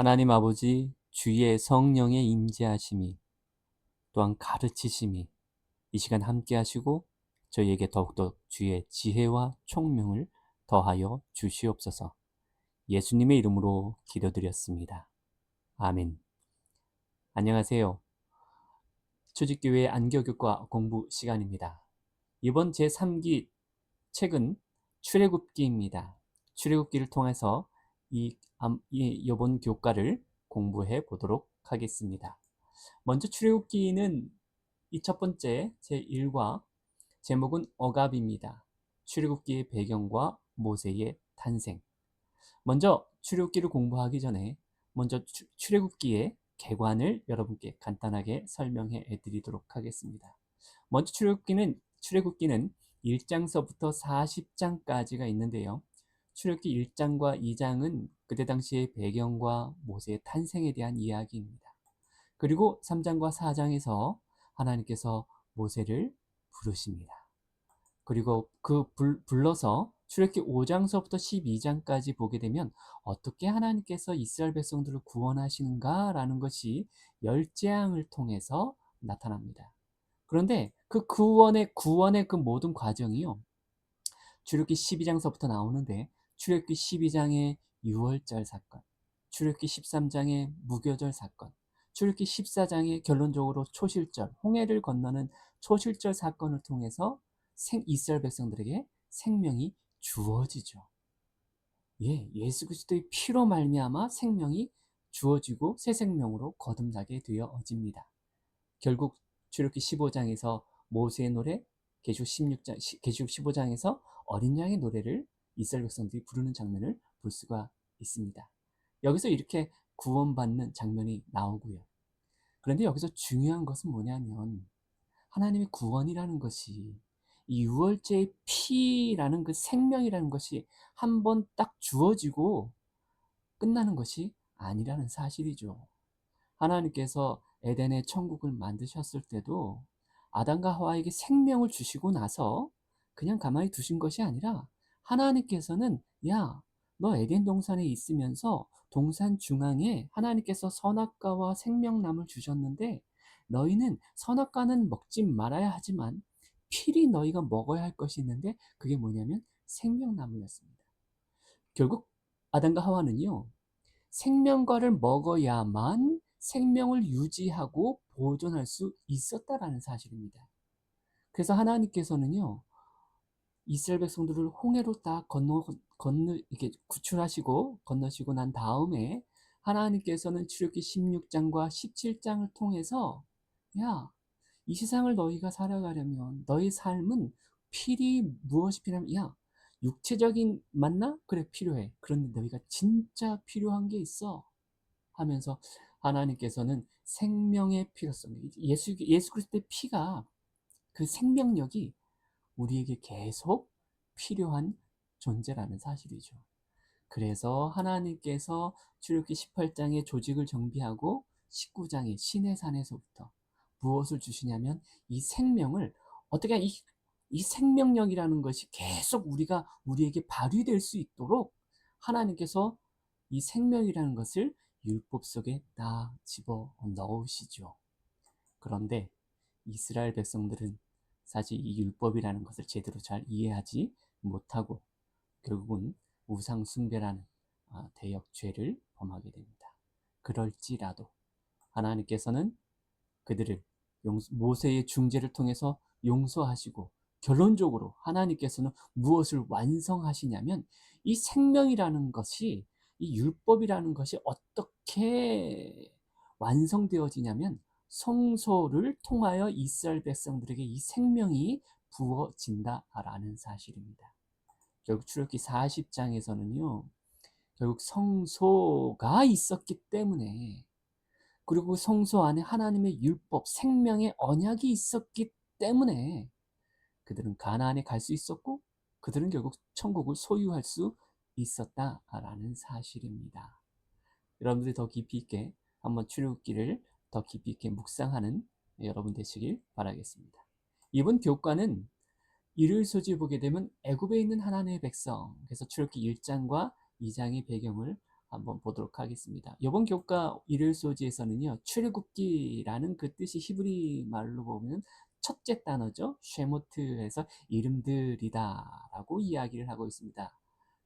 하나님 아버지 주의 성령의 임재하심이 또한 가르치심이 이 시간 함께 하시고 저희에게 더욱더 주의 지혜와 총명을 더하여 주시옵소서. 예수님의 이름으로 기도드렸습니다. 아멘. 안녕하세요. 초직교회 안교교과 공부 시간입니다. 이번 제3기 책은 출애굽기입니다. 출애굽기를 통해서 이, 이 이번 교과를 공부해 보도록 하겠습니다. 먼저 출애굽기는 이 첫 번째 제1과 제목은 억압입니다. 출애굽기의 배경과 모세의 탄생. 먼저 출애굽기를 공부하기 전에 먼저 출애굽기의 개관을 여러분께 간단하게 설명해 드리도록 하겠습니다. 먼저 출애굽기는 출애굽기는 1장서부터 40장까지가 있는데요. 출애굽기 1장과 2장은 그때 당시의 배경과 모세의 탄생에 대한 이야기입니다. 그리고 3장과 4장에서 하나님께서 모세를 부르십니다. 그리고 그 불, 불러서 출애굽기 5장서부터 12장까지 보게 되면 어떻게 하나님께서 이스라엘 백성들을 구원하시는가라는 것이 열재앙을 통해서 나타납니다. 그런데 그 구원의 구원의 그 모든 과정이요. 출애굽기 12장서부터 나오는데 출애굽기 12장의 유월절 사건, 출애굽기 13장의 무교절 사건, 출애굽기 14장의 결론적으로 초실절, 홍해를 건너는 초실절 사건을 통해서 생 이스라엘 백성들에게 생명이 주어지죠. 예, 예수 그리스도의 피로 말미암아 생명이 주어지고 새 생명으로 거듭나게 되어집니다. 결국 출애굽기 15장에서 모세의 노래, 계시록 16장, 계시록 15장에서 어린 양의 노래를 이스라엘 백성들이 부르는 장면을 볼 수가 있습니다. 여기서 이렇게 구원받는 장면이 나오고요. 그런데 여기서 중요한 것은 뭐냐면 하나님의 구원이라는 것이 이 유월제의 피라는 그 생명이라는 것이 한 번 딱 주어지고 끝나는 것이 아니라는 사실이죠. 하나님께서 에덴의 천국을 만드셨을 때도 아담과 하와에게 생명을 주시고 나서 그냥 가만히 두신 것이 아니라 하나님께서는 야, 너 에덴 동산에 있으면서 동산 중앙에 하나님께서 선악과와 생명나무를 주셨는데 너희는 선악과는 먹지 말아야 하지만 필히 너희가 먹어야 할 것이 있는데 그게 뭐냐면 생명나무였습니다. 결국 아담과 하와는요. 생명과를 먹어야만 생명을 유지하고 보존할 수 있었다라는 사실입니다. 그래서 하나님께서는요. 이스라엘 백성들을 홍해로 딱 건너 건너 이렇게 구출하시고 건너시고 난 다음에 하나님께서는 출애굽기 16장과 17장을 통해서 야, 이 세상을 너희가 살아가려면 너희 삶은 필히 무엇이 필요하면 야, 육체적인 맞나? 그래 필요해. 그런데 너희가 진짜 필요한 게 있어. 하면서 하나님께서는 생명의 필요성, 예수 예수 그리스도의 피가 그 생명력이 우리에게 계속 필요한 존재라는 사실이죠. 그래서 하나님께서 출애굽기 18장의 조직을 정비하고 19장의 신의 산에서부터 무엇을 주시냐면 이 생명을 어떻게 이, 이 생명력이라는 것이 계속 우리가 우리에게 발휘될 수 있도록 하나님께서 이 생명이라는 것을 율법 속에 다 집어 넣으시죠. 그런데 이스라엘 백성들은 사실 이 율법이라는 것을 제대로 잘 이해하지 못하고 결국은 우상 숭배라는 아, 대역 죄를 범하게 됩니다. 그럴지라도 하나님께서는 그들을 모세의 중재를 통해서 용서하시고 결론적으로 하나님께서는 무엇을 완성하시냐면 이 생명이라는 것이 이 율법이라는 것이 어떻게 완성되어지냐면 성소를 통하여 이스라엘 백성들에게 이 생명이 부어진다라는 사실입니다. 결국 출애굽기 40장에서는요. 결국 성소가 있었기 때문에 그리고 성소 안에 하나님의 율법, 생명의 언약이 있었기 때문에 그들은 가나안에 갈 수 있었고 그들은 결국 천국을 소유할 수 있었다라는 사실입니다. 여러분들이 더 깊이 있게 한번 출애굽기를 더 깊이 있게 묵상하는 여러분 되시길 바라겠습니다. 이번 교과는 일요일 소지 보게 되면 애굽에 있는 하나님의 백성 그래서 출애굽기 1장과 2장의 배경을 한번 보도록 하겠습니다. 이번 교과 일요일 소지에서는요, 출애굽기라는 그 뜻이 히브리 말로 보면 첫째 단어죠. 쉐모트에서 이름들이다라고 이야기를 하고 있습니다.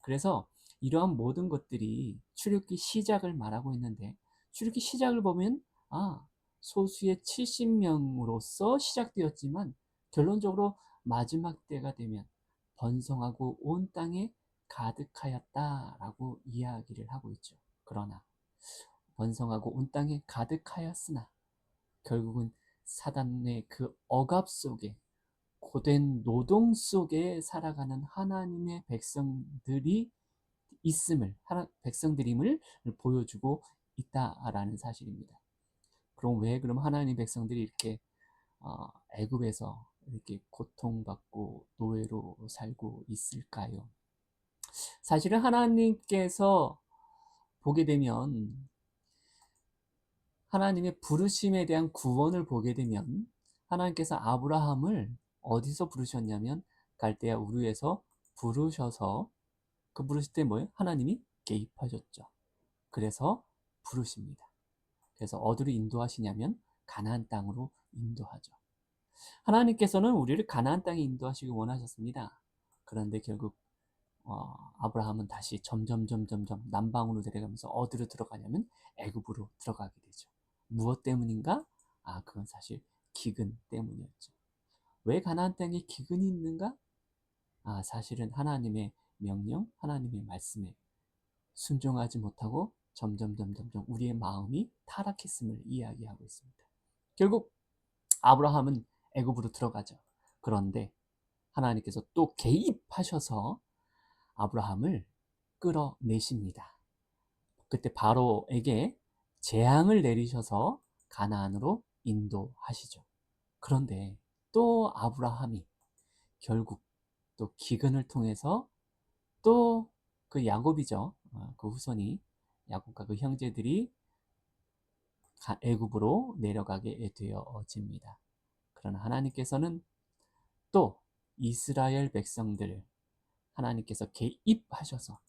그래서 이러한 모든 것들이 출애굽기 시작을 말하고 있는데 출애굽기 시작을 보면 아 소수의 70명으로서 시작되었지만 결론적으로 마지막 때가 되면 번성하고 온 땅에 가득하였다라고 이야기를 하고 있죠. 그러나 번성하고 온 땅에 가득하였으나 결국은 사단의 그 억압 속에 고된 노동 속에 살아가는 하나님의 백성들이 있음을 백성들임을 보여주고 있다라는 사실입니다. 그럼 왜 그럼 하나님 백성들이 이렇게 어, 애굽에서 이렇게 고통받고 노예로 살고 있을까요? 사실은 하나님께서 보게 되면 하나님의 부르심에 대한 구원을 보게 되면 하나님께서 아브라함을 어디서 부르셨냐면 갈대아 우르에서 부르셔서 그 부르실 때 뭐예요? 하나님이 개입하셨죠. 그래서 부르십니다. 그래서 어디로 인도하시냐면 가나안 땅으로 인도하죠. 하나님께서는 우리를 가나안 땅에 인도하시기 원하셨습니다. 그런데 결국 어, 아브라함은 다시 점점 점점 점 남방으로 내려가면서 어디로 들어가냐면 애굽으로 들어가게 되죠. 무엇 때문인가? 아, 그건 사실 기근 때문이었죠. 왜 가나안 땅에 기근이 있는가? 아, 사실은 하나님의 명령, 하나님의 말씀에 순종하지 못하고 점점 점점 점 우리의 마음이 타락했음을 이야기하고 있습니다. 결국 아브라함은 애굽으로 들어가죠. 그런데 하나님께서 또 개입하셔서 아브라함을 끌어내십니다. 그때 바로에게 재앙을 내리셔서 가나안으로 인도하시죠. 그런데 또 아브라함이 결국 또 기근을 통해서 또 그 야곱이죠. 어, 그 후손이 야곱과 그 형제들이 애굽으로 내려가게 되어집니다. 그러나 하나님께서는 또 이스라엘 백성들을 하나님께서 개입하셔서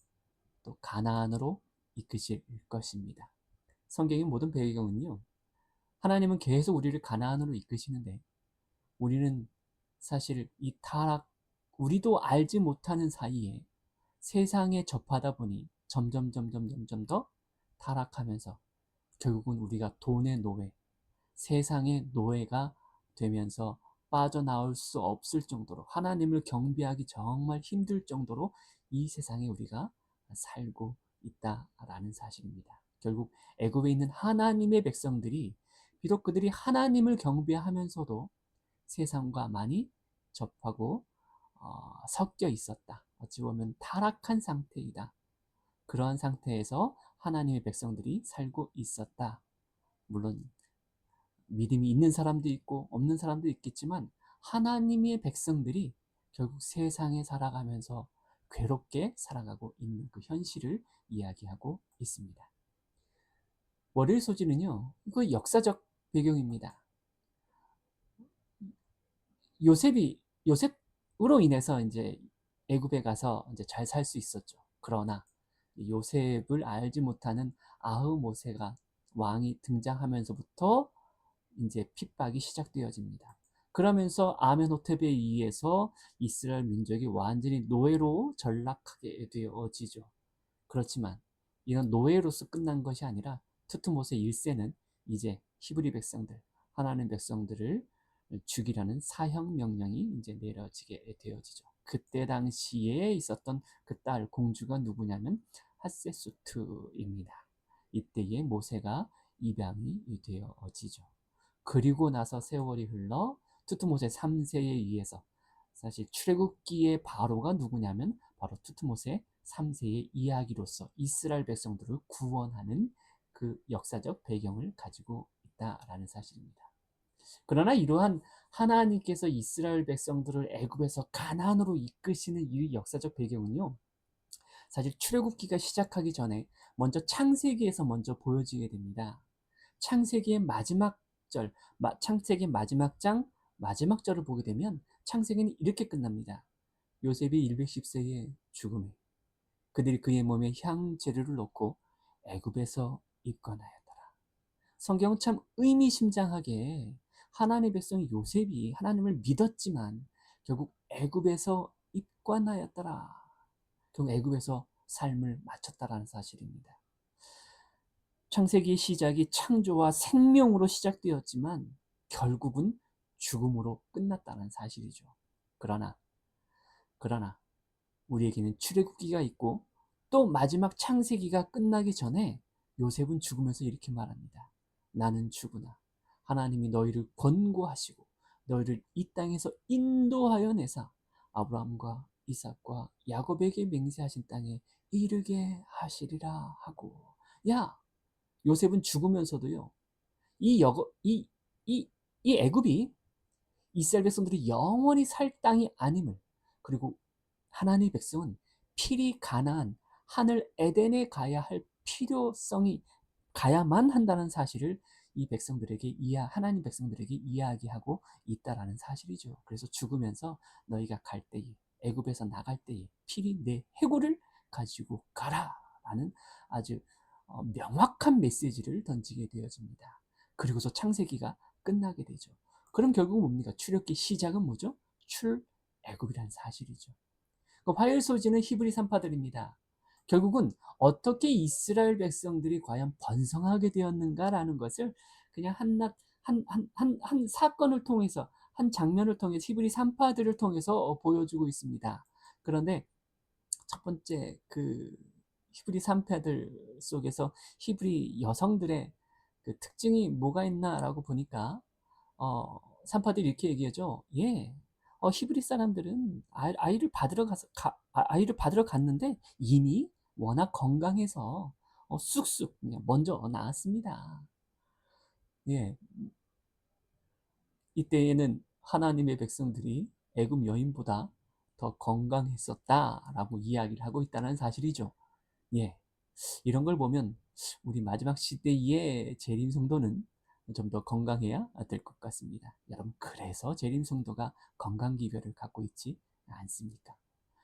또 가나안으로 이끄실 것입니다. 성경의 모든 배경은요. 하나님은 계속 우리를 가나안으로 이끄시는데 우리는 사실 이 타락 우리도 알지 못하는 사이에 세상에 접하다 보니 점점 점점 점점 더 타락하면서 결국은 우리가 돈의 노예, 세상의 노예가 되면서 빠져나올 수 없을 정도로 하나님을 경배하기 정말 힘들 정도로 이 세상에 우리가 살고 있다라는 사실입니다. 결국 애굽에 있는 하나님의 백성들이 비록 그들이 하나님을 경배하면서도 세상과 많이 접하고 어, 섞여 있었다. 어찌 보면 타락한 상태이다. 그러한 상태에서 하나님의 백성들이 살고 있었다. 물론 믿음이 있는 사람도 있고 없는 사람도 있겠지만 하나님의 백성들이 결국 세상에 살아가면서 괴롭게 살아가고 있는 그 현실을 이야기하고 있습니다. 월요일 소지는요, 이거 역사적 배경입니다. 요셉이 요셉으로 인해서 이제 애굽에 가서 이제 잘 살 수 있었죠. 그러나 요셉을 알지 못하는 아흐모세가 왕이 등장하면서부터 이제 핍박이 시작되어집니다. 그러면서 아멘호텝에 의해서 이스라엘 민족이 완전히 노예로 전락하게 되어지죠. 그렇지만 이런 노예로서 끝난 것이 아니라 투트모세 1세는 이제 히브리 백성들, 하나님 백성들을 죽이라는 사형 명령이 이제 내려지게 되어지죠. 그때 당시에 있었던 그 딸 공주가 누구냐면 하세수트입니다. 이때에 모세가 입양이 되어지죠. 그리고 나서 세월이 흘러 투트모세 3세에 의해서 사실 출애굽기의 바로가 누구냐면 바로 투트모세 3세의 이야기로서 이스라엘 백성들을 구원하는 그 역사적 배경을 가지고 있다라는 사실입니다. 그러나 이러한 하나님께서 이스라엘 백성들을 애굽에서 가나안으로 이끄시는 이 역사적 배경은요. 사실 출애굽기가 시작하기 전에 먼저 창세기에서 먼저 보여지게 됩니다. 창세기의 마지막 절, 창세기 마지막 장 마지막 절을 보게 되면 창세기는 이렇게 끝납니다. 요셉이 110세의 죽음에 그들이 그의 몸에 향 재료를 넣고 애굽에서 입관하였더라. 성경은 참 의미심장하게 하나님의 백성 요셉이 하나님을 믿었지만 결국 애굽에서 입관하였더라. 결국 애굽에서 삶을 마쳤다라는 사실입니다. 창세기의 시작이 창조와 생명으로 시작되었지만 결국은 죽음으로 끝났다는 사실이죠. 그러나 그러나 우리에게는 출애굽기가 있고 또 마지막 창세기가 끝나기 전에 요셉은 죽으면서 이렇게 말합니다. 나는 죽으나 하나님이 너희를 권고하시고 너희를 이 땅에서 인도하여 내사 아브라함과 이삭과 야곱에게 맹세하신 땅에 이르게 하시리라 하고 야 요셉은 죽으면서도요 이 여거 이이 이, 이 애굽이 이스라엘 백성들이 영원히 살 땅이 아님을 그리고 하나님의 백성은 필히 가나안 하늘 에덴에 가야 할 필요성이 가야만 한다는 사실을 이 백성들에게 이야 하나님 백성들에게 이야기하고 있다라는 사실이죠. 그래서 죽으면서 너희가 갈 때에 애굽에서 나갈 때에 필히 내 해골을 가지고 가라라는 아주 어, 명확한 메시지를 던지게 되어집니다. 그리고서 창세기가 끝나게 되죠. 그럼 결국은 뭡니까? 출애굽기 시작은 뭐죠? 출애굽이라는 사실이죠. 그 화요일 소지는 히브리 산파들입니다. 결국은 어떻게 이스라엘 백성들이 과연 번성하게 되었는가라는 것을 그냥 한낱 한, 한, 한, 한 사건을 통해서 한 장면을 통해서 히브리 산파들을 통해서 어, 보여주고 있습니다. 그런데 첫 번째 그 히브리 산파들 속에서 히브리 여성들의 그 특징이 뭐가 있나라고 보니까 어, 산파들이 이렇게 얘기하죠. 예, 어, 히브리 사람들은 아이, 를 받으러 가서 가, 아, 아이를 받으러 갔는데 이미 워낙 건강해서 어, 쑥쑥 그냥 먼저 나왔습니다. 예, 이때에는 하나님의 백성들이 애굽 여인보다 더 건강했었다라고 이야기를 하고 있다는 사실이죠. 예, 이런 걸 보면 우리 마지막 시대의 재림 성도는 좀 더 건강해야 될 것 같습니다. 여러분, 그래서 재림 성도가 건강 기별을 갖고 있지 않습니까?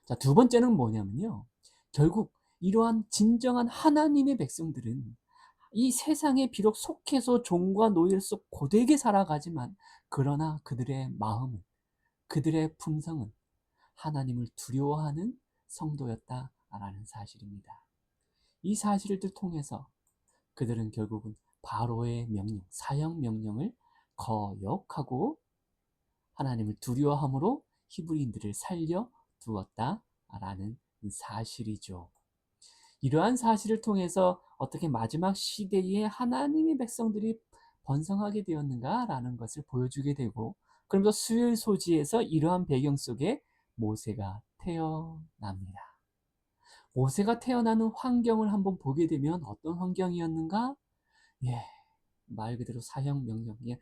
자, 두 번째는 뭐냐면요. 결국 이러한 진정한 하나님의 백성들은 이 세상에 비록 속해서 종과 노예로서 고되게 살아가지만 그러나 그들의 마음은 그들의 품성은 하나님을 두려워하는 성도였다라는 사실입니다. 이 사실을 통해서 그들은 결국은 바로의 명령, 사형 명령을 거역하고 하나님을 두려워함으로 히브리인들을 살려 두었다라는 사실이죠. 이러한 사실을 통해서 어떻게 마지막 시대에 하나님의 백성들이 번성하게 되었는가라는 것을 보여주게 되고 그러면서 수요일 소지에서 이러한 배경 속에 모세가 태어납니다. 모세가 태어나는 환경을 한번 보게 되면 어떤 환경이었는가? 예, 말 그대로 사형 명령, 예,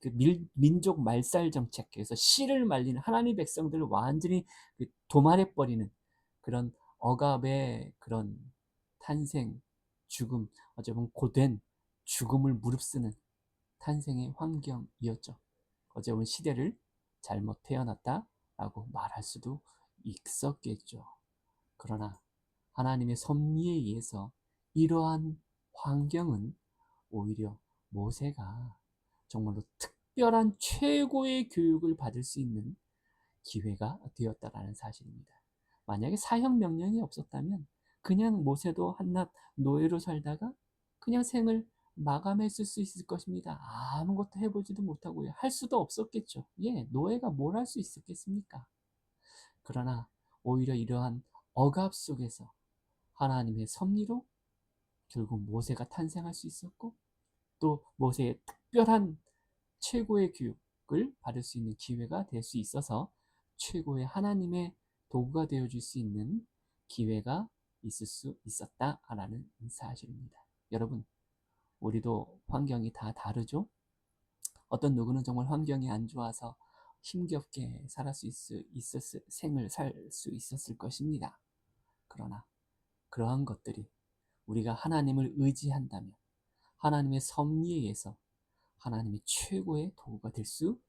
그 밀, 민족 말살 정책에서 씨를 말리는 하나님 백성들을 완전히 그 도말해 버리는 그런 억압의 그런 탄생, 죽음, 어찌 보면 고된 죽음을 무릅쓰는 탄생의 환경이었죠. 어찌 보면 시대를 잘못 태어났다라고 말할 수도 있었겠죠. 그러나 하나님의 섭리에 의해서 이러한 환경은 오히려 모세가 정말로 특별한 최고의 교육을 받을 수 있는 기회가 되었다라는 사실입니다. 만약에 사형 명령이 없었다면 그냥 모세도 한낱 노예로 살다가 그냥 생을 마감했을 수 있을 것입니다. 아무것도 해보지도 못하고요. 할 수도 없었겠죠. 예, 노예가 뭘 할 수 있었겠습니까? 그러나 오히려 이러한 억압 속에서 하나님의 섭리로 결국 모세가 탄생할 수 있었고 또 모세의 특별한 최고의 교육을 받을 수 있는 기회가 될 수 있어서 최고의 하나님의 도구가 되어줄 수 있는 기회가 있을 수 있었다라는 사실입니다. 여러분, 우리도 환경이 다 다르죠? 어떤 누구는 정말 환경이 안 좋아서 힘겹게 살을 수 있 었을, 생을 살 수 있었을 것입니다. 그러나 그러한 것들이 우리가 하나님을 의지한다면 하나님의 섭리에 의해서 하나님의 최고의 도구가 될 수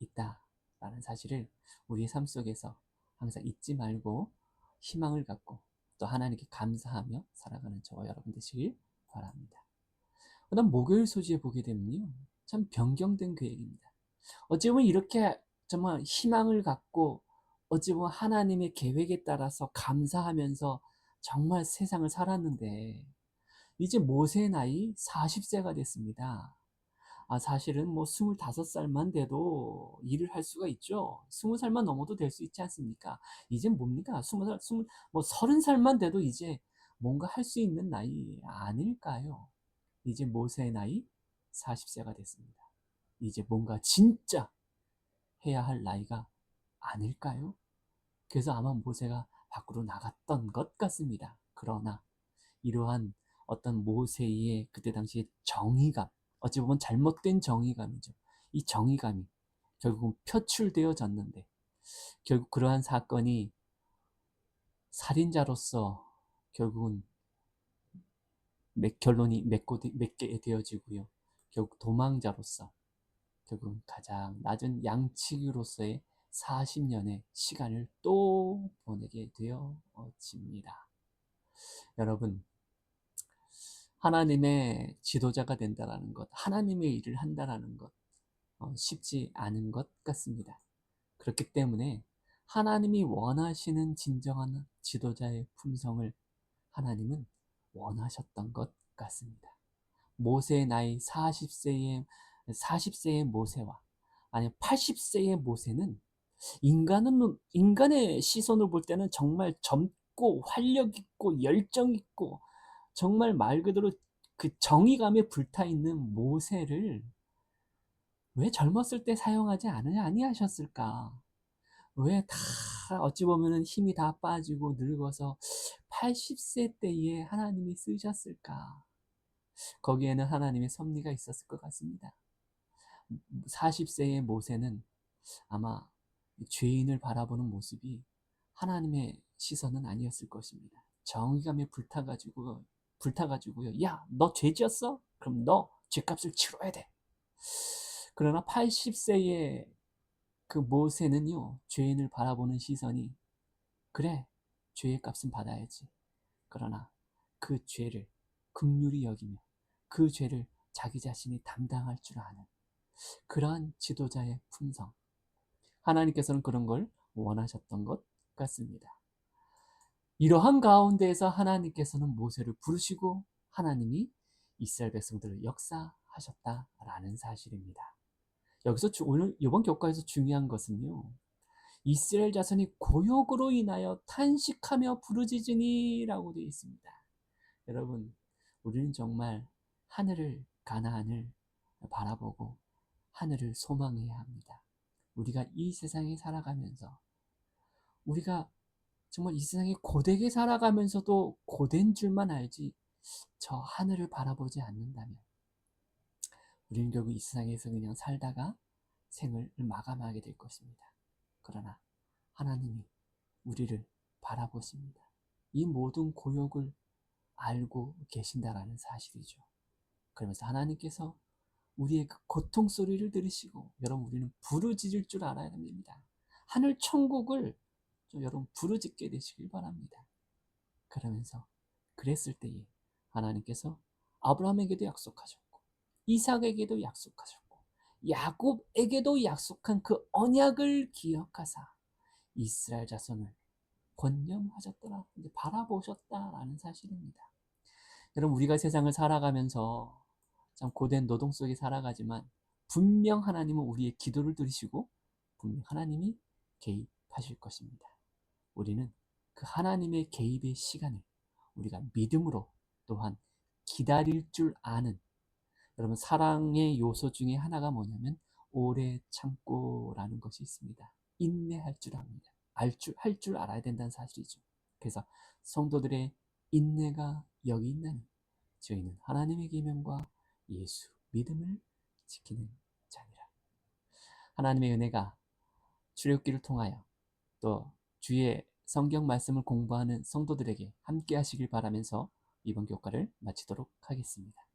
있다라는 사실을 우리의 삶 속에서 항상 잊지 말고 희망을 갖고 또 하나님께 감사하며 살아가는 저와 여러분 되시길 바랍니다. 그다음 목요일 소지에 보게 되면요. 참 변경된 계획입니다. 어찌 보면 이렇게 정말 희망을 갖고 어찌 보면 하나님의 계획에 따라서 감사하면서 정말 세상을 살았는데 이제 모세의 나이 40세가 됐습니다. 아, 사실은 뭐 25살만 돼도 일을 할 수가 있죠. 20살만 넘어도 될 수 있지 않습니까? 이제 뭡니까? 20살, 20, 뭐 30살만 돼도 이제 뭔가 할 수 있는 나이 아닐까요? 이제 모세의 나이 40세가 됐습니다. 이제 뭔가 진짜 해야 할 나이가 아닐까요? 그래서 아마 모세가 밖으로 나갔던 것 같습니다. 그러나 이러한 어떤 모세의 그때 당시의 정의감, 어찌 보면 잘못된 정의감이죠. 이 정의감이 결국은 표출되어졌는데 결국 그러한 사건이 살인자로서 결국은 맺, 결론이 맺게 되어지고요. 결국 도망자로서 결국은 가장 낮은 양치기로서의 40년의 시간을 또 보내게 되어집니다. 여러분, 하나님의 지도자가 된다라는 것, 하나님의 일을 한다라는 것, 어, 쉽지 않은 것 같습니다. 그렇기 때문에 하나님이 원하시는 진정한 지도자의 품성을 하나님은 원하셨던 것 같습니다. 모세의 나이 40세의 40세의 모세와 아니 80세의 모세는 인간은 인간의 시선을 볼 때는 정말 젊고 활력 있고 열정 있고 정말 말 그대로 그 정의감에 불타 있는 모세를 왜 젊었을 때 사용하지 않으냐 아니하셨을까? 왜 다 어찌 보면은 힘이 다 빠지고 늙어서 80세 때에 하나님이 쓰셨을까? 거기에는 하나님의 섭리가 있었을 것 같습니다. 40세의 모세는 아마 죄인을 바라보는 모습이 하나님의 시선은 아니었을 것입니다. 정의감에 불타가지고, 불타가지고요. 야, 너 죄지었어? 그럼 너 죄값을 치러야 돼. 그러나 80세의 그 모세는요, 죄인을 바라보는 시선이, 그래, 죄의 값은 받아야지. 그러나 그 죄를 극률이 여기며 그 죄를 자기 자신이 담당할 줄 아는 그러한 지도자의 품성. 하나님께서는 그런 걸 원하셨던 것 같습니다. 이러한 가운데에서 하나님께서는 모세를 부르시고 하나님이 이스라엘 백성들을 역사하셨다라는 사실입니다. 여기서 오늘 이번 교과에서 중요한 것은요. 이스라엘 자손이 고욕으로 인하여 탄식하며 부르짖으니라고 되어 있습니다. 여러분, 우리는 정말 하늘을 가나안을 바라보고 하늘을 소망해야 합니다. 우리가 이 세상에 살아가면서 우리가 정말 이 세상에 고되게 살아가면서도 고된 줄만 알지 저 하늘을 바라보지 않는다면 우리는 결국 이 세상에서 그냥 살다가 생을 마감하게 될 것입니다. 그러나 하나님이 우리를 바라보십니다. 이 모든 고역을 알고 계신다라는 사실이죠. 그러면서 하나님께서 우리의 그 고통 소리를 들으시고 여러분 우리는 부르짖을 줄 알아야 됩니다. 하늘 천국을 좀 여러분 부르짖게 되시길 바랍니다. 그러면서 그랬을 때에 하나님께서 아브라함에게도 약속하셨고 이삭에게도 약속하셨고 야곱에게도 약속한 그 언약을 기억하사 이스라엘 자손을 권념하셨더라 바라보셨다라는 사실입니다. 여러분 우리가 세상을 살아가면서 참 고된 노동 속에 살아가지만 분명 하나님은 우리의 기도를 들으시고 분명 하나님이 개입하실 것입니다. 우리는 그 하나님의 개입의 시간을 우리가 믿음으로 또한 기다릴 줄 아는 여러분 사랑의 요소 중에 하나가 뭐냐면 오래 참고라는 것이 있습니다. 인내할 줄 압니다. 알 줄, 할 줄 알아야 된다는 사실이죠. 그래서 성도들의 인내가 여기 있는 저희는 하나님의 계명과 예수 믿음을 지키는 자니라. 하나님의 은혜가 출애굽기를 통하여 또 주의 성경 말씀을 공부하는 성도들에게 함께 하시길 바라면서 이번 교과를 마치도록 하겠습니다.